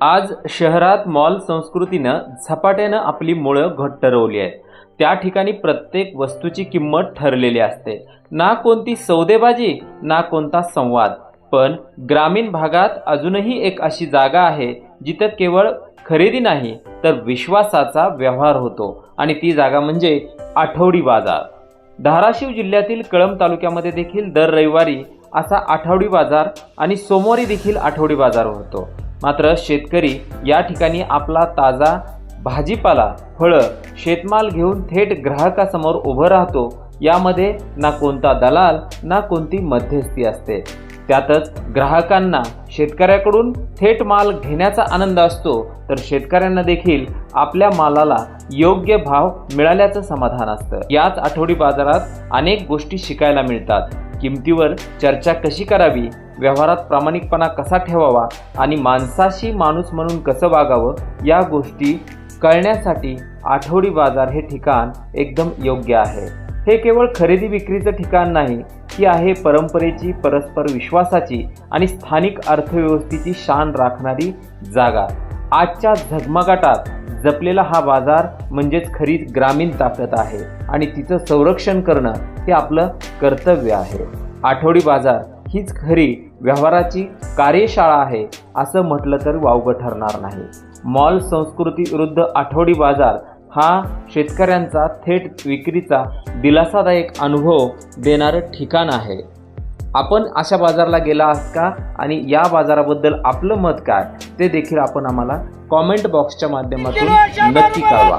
आज शहरात मॉल संस्कृतीनं झपाट्यानं आपली मुळं घट्ट ठरवली आहेत. त्या ठिकाणी प्रत्येक वस्तूची किंमत ठरलेली असते. ना कोणती सौदेबाजी ना कोणता संवाद. पण ग्रामीण भागात अजूनही एक अशी जागा आहे जिथं केवळ खरेदी नाही तर विश्वासाचा व्यवहार होतो. आणि ती जागा म्हणजे आठवडी बाजार. धाराशिव जिल्ह्यातील कळंब तालुक्यामध्ये देखील दर रविवारी असा आठवडी बाजार आणि सोमवारी देखील आठवडी बाजार होतो. मात्र शेतकरी या ठिकाणी आपला ताजा भाजीपाला फळं शेतमाल घेऊन थेट ग्राहकासमोर उभं राहतो यामध्ये ना कोणता दलाल ना कोणती मध्यस्थी असते. त्यातच ग्राहकांना शेतकऱ्याकडून थेट माल घेण्याचा आनंद असतो तर शेतकऱ्यांना देखील आपल्या मालाला योग्य भाव मिळाल्याचं समाधान असतं. याच आठवडी बाजारात अनेक गोष्टी शिकायला मिळतात. किमतीवर चर्चा कशी करावी? व्यवहारात प्रामाणिकपणा कसा ठेवावा? आणि माणसाशी माणूस म्हणून कसं वागावं? या गोष्टी कळण्यासाठी आठवडी बाजार हे ठिकाण एकदम योग्य आहे. हे केवळ खरेदी विक्रीचं ठिकाण नाही ही आहे परंपरेची परस्पर विश्वासाची आणि स्थानिक अर्थव्यवस्थेची शान राखणारी जागा. आजच्या झगमगाटात जपलेला हा बाजार म्हणजेच खरी ग्रामीण ताकद आहे आणि तिचं संरक्षण करणं हे आपलं कर्तव्य आहे. आठवडी बाजार हीच खरी व्यवहाराची कार्यशाळा आहे असं म्हटलं तर वावगं ठरणार नाही. मॉल संस्कृती विरुद्ध आठवडी बाजार हा शेतकऱ्यांचा थेट विक्रीचा दिलासादायक अनुभव देणारं ठिकाण आहे. आपण अशा बाजारला गेला आहात का? आणि या बाजाराबद्दल आपलं मत काय? ते देखील आपण आम्हाला कॉमेंट बॉक्सच्या माध्यमातून नक्की कळवा.